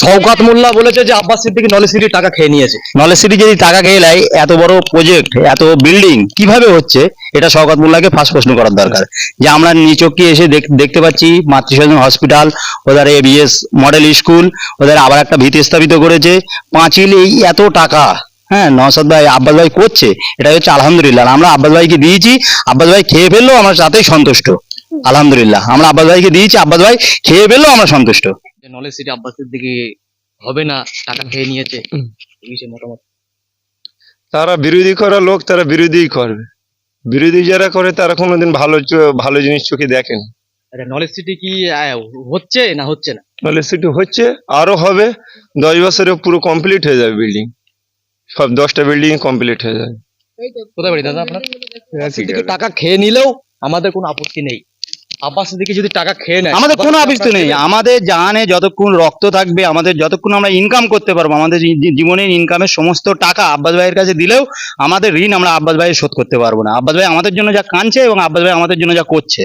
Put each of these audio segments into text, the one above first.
শওকাত মোল্লা বলেছে যে আব্বাস সিদ্দিকী নলেজ সিটির টাকা খেয়ে নিয়েছে। নলেজ সিটি যদি টাকা খেয়ে নেয়, এত বড় প্রজেক্ট এত বিল্ডিং কীভাবে হচ্ছে? এটা শওকত মোল্লাকে ফার্স্ট প্রশ্ন করার দরকার। যে আমরা নিচকে এসে দেখ- দেখতে পাচ্ছি মাতৃস্বজন হসপিটাল ওদের এবিএস মডেল স্কুল ওদের আবার একটা ভিত্তি স্থাপিত করেছে। পাঁচিল এই এত টাকা হ্যাঁ নওসাদ ভাই, আব্বাস ভাই করছে এটা হচ্ছে আলহামদুলিল্লাহ। আমরা আব্বাস ভাইকে দিয়েছি, আব্বাস ভাই খেয়ে ফেললেও আমরা তাতেই সন্তুষ্ট। আলহামদুলিল্লাহ। আমরা আব্বাস ভাইকে দিয়েছি, আব্বাস ভাই খেয়ে ফেললেও আমরা সন্তুষ্ট। নলেজ সিটি আব্বাস দিকে হবে না টাকা খেয়ে নিয়েছে। এই বিষয়ে মতামত। তারা বিরোধী করা লোক তারা বিরোধীই করবে। বিরোধী যারা করে তারা কোনোদিন ভালো ভালো জিনিস চোখে দেখেন আচ্ছা নলেজ সিটি কি হচ্ছে না হচ্ছে না? নলেজ সিটি হচ্ছে আরও হবে দশ বছরে পুরো কমপ্লিট হয়ে যাবে বিল্ডিং সব দশটা বিল্ডিং কমপ্লিট হয়ে যাবে। কোথায় বাড়ি দাদা আপনার? টাকা খেয়ে নিলেও আমাদের কোনো আপত্তি নেই। আব্বাস সিদ্দিকী যদি টাকা খেয়ে নেয় আমাদের কোনো নেই। আমাদের যতক্ষণ রক্ত থাকবে আমাদের যতক্ষণ আমরা ইনকাম করতে পারব আমাদের জীবনের ইনকামের সমস্ত টাকা আব্বাস ভাইয়ের কাছে দিলেও আমাদের ঋণ আমরা আব্বাস ভাইয়ের শোধ করতে পারব না। আব্বাস ভাই আমাদের জন্য যা কাঁদছে এবং আব্বাস ভাই আমাদের জন্য যা করছে।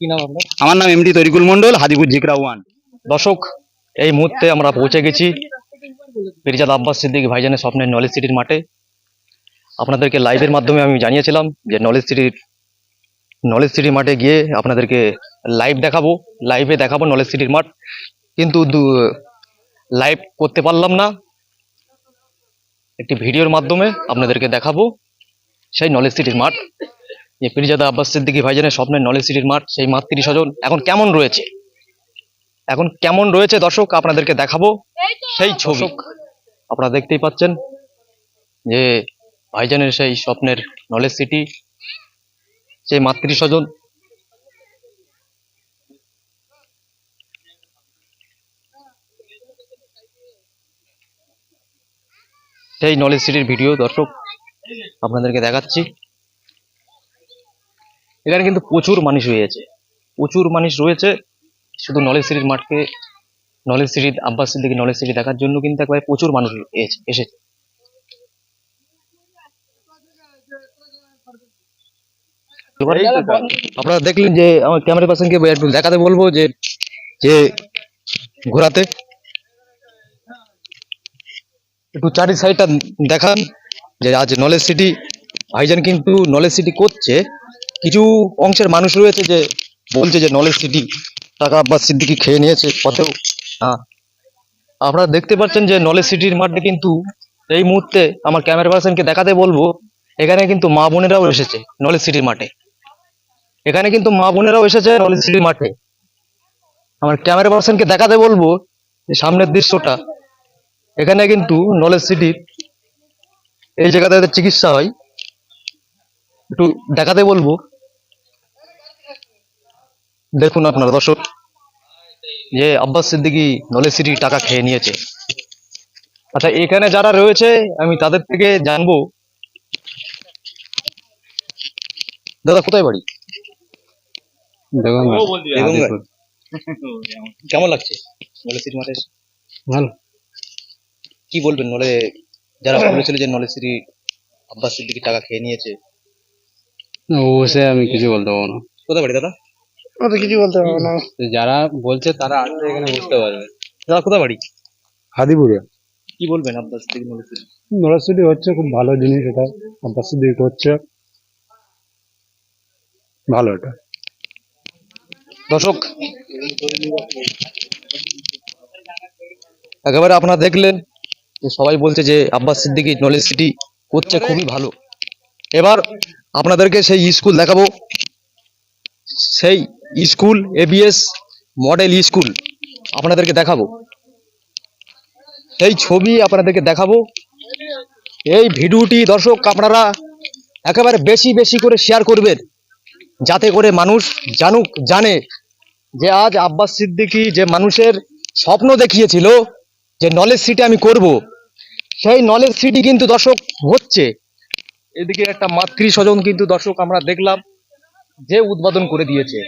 কি নাম আপনার? আমার নাম এমডি তরিকুল মন্ডল হাজিপুর জিকরা ওয়ান। দর্শক এই মুহূর্তে আমরা পৌঁছে গেছি পিরিজাদ আব্বাস সিদ্দিকী ভাইজানের স্বপ্নের নলেজ সিটির মাঠে। আপনাদেরকে লাইভের মাধ্যমে আমি জানিয়েছিলাম যে নলেজ সিটির নলেজ সিটির মাঠে গিয়ে আপনাদেরকে লাইভ দেখাবো। লাইভে দেখাবো নলেজ সিটির মাঠ। কিন্তু লাইভ করতে পারলাম না। একটি ভিডিওর মাধ্যমে আপনাদেরকে দেখাবো সেই নলেজ সিটির মাঠ। যে পিরিজাদা আব্বাস সিদ্দিকী ভাইজানের স্বপ্নের নলেজ সিটির মাঠ সেই মাঠ তিরিশ জন এখন কেমন রয়েছে? এখন কেমন রয়েছে দর্শক? আপনাদেরকে দেখাবো সেই ছবি। আপনারা দেখতেই পাচ্ছেন যে ভাইজানের সেই স্বপ্নের নলেজ সিটি সেই মাতৃ স্বজন সেই নলেজ সিটির ভিডিও, দর্শক, আপনাদেরকে দেখাচ্ছি। এখানে কিন্তু প্রচুর মানুষ রয়েছে। প্রচুর মানুষ রয়েছে। শুধু নলেজ সিটির মাঠকে, knowledge city Abbas Siddiqui knowledge city দেখার জন্য কিন্তু একবারে প্রচুর মানুষ এসে- এসেছে। আপনারা দেখলেন যে আমার ক্যামেরা পার্সনকে দেখাতে বলব যে যে ঘোরাতে একটু চারি সাইডটা দেখান যে আজ নলেজ সিটি ভাইজান কিন্তু নলেজ সিটি করছে। কিছু অংশের মানুষ রয়েছে যে বলছে যে নলেজ সিটি টাকা আব্বাস সিদ্দিকি খেয়ে নিয়েছে কতেও হ্যাঁ আপনারা দেখতে পাচ্ছেন যে নলেজ সিটির মাঠে কিন্তু এই মুহূর্তে আমার ক্যামেরা পার্সনকে দেখাতে বলব এখানে কিন্তু মা বোনেরাও এসেছে নলেজ সিটির মাঠে। এখানে কিন্তু মা বোনেরাও এসেছে নলেজ সিটির মাঠে। আমার ক্যামেরা পার্সনকে দেখাতে বলব যে সামনের দৃশ্যটা। এখানে কিন্তু নলেজ সিটির এই জায়গাতে চিকিৎসা হয়। একটু দেখাতে বলব। দেখুন আপনারা, দর্শক, যে আব্বাস সিদ্দিকি নলেজ সিটি টাকা খেয়ে নিয়েছে। আচ্ছা এখানে যারা রয়েছে, আমি তাদের থেকে জানব। দাদা, কোথায় বাড়ি? কেমন লাগছে? নলেজ সিটি মাঠে ভালো। কি বলবেন? নলে যারা বলেছিল যে নলেজ সিটি আব্বাস সিদ্দিকী টাকা খেয়ে নিয়েছে। ও সে আমি কিছু বলতে পারব না। কোথায় বাড়ি দাদা? ও তো কিছু বলতে পারব না। যারা বলছে তারা আসলে এখানে বুঝতে পারবে। দাদা কোথায় বাড়ি? হাদিপুরে। কি বলবেন আব্বাস সিদ্দিকী নলেজ সিটি নরসিটি হচ্ছে খুব ভালো জিনিস এটা। আব্বাস সিদ্দিক করছে ভালো এটা। দর্শক, একেবারে আপনারা দেখলেন যে সবাই বলছে যে আব্বাস সিদ্দিকী নলেজ সিটি করছে খুবই ভালো। এবার আপনাদেরকে সেই স্কুল দেখাবো। সেই স্কুল এবিএস মডেল স্কুল আপনাদেরকে দেখাবো। সেই ছবি আপনাদেরকে দেখাবো। এই ভিডিওটি দর্শক আপনারা একেবারে বেশি বেশি করে শেয়ার করবেন। যাতে করে মানুষ জানুক, জানে যে আজ আব্বাস সিদ্দিকী যে মানুষের স্বপ্ন দেখিয়েছিল যে নলেজ সিটি আমি করব, সেই নলেজ সিটি কিন্তু দর্শক হচ্ছে। এদিকে একটা মাতৃ স্বজন কিন্তু দর্শক আমরা দেখলাম যে উদ্বোধন করে দিয়েছে।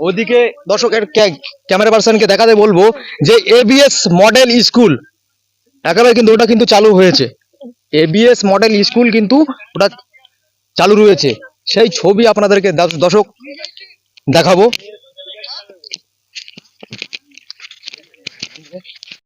ওদিকে দর্শকের ক্যামেরা পার্সনকে দেখাতে বলব যে এবিএস মডেল স্কুল, একেবারে কিন্তু ওটা কিন্তু চালু হয়েছে। এবিএস মডেল স্কুল কিন্তু ওটা চালু রয়েছে। সেই ছবি আপনাদেরকে দর্শক দেখাবো।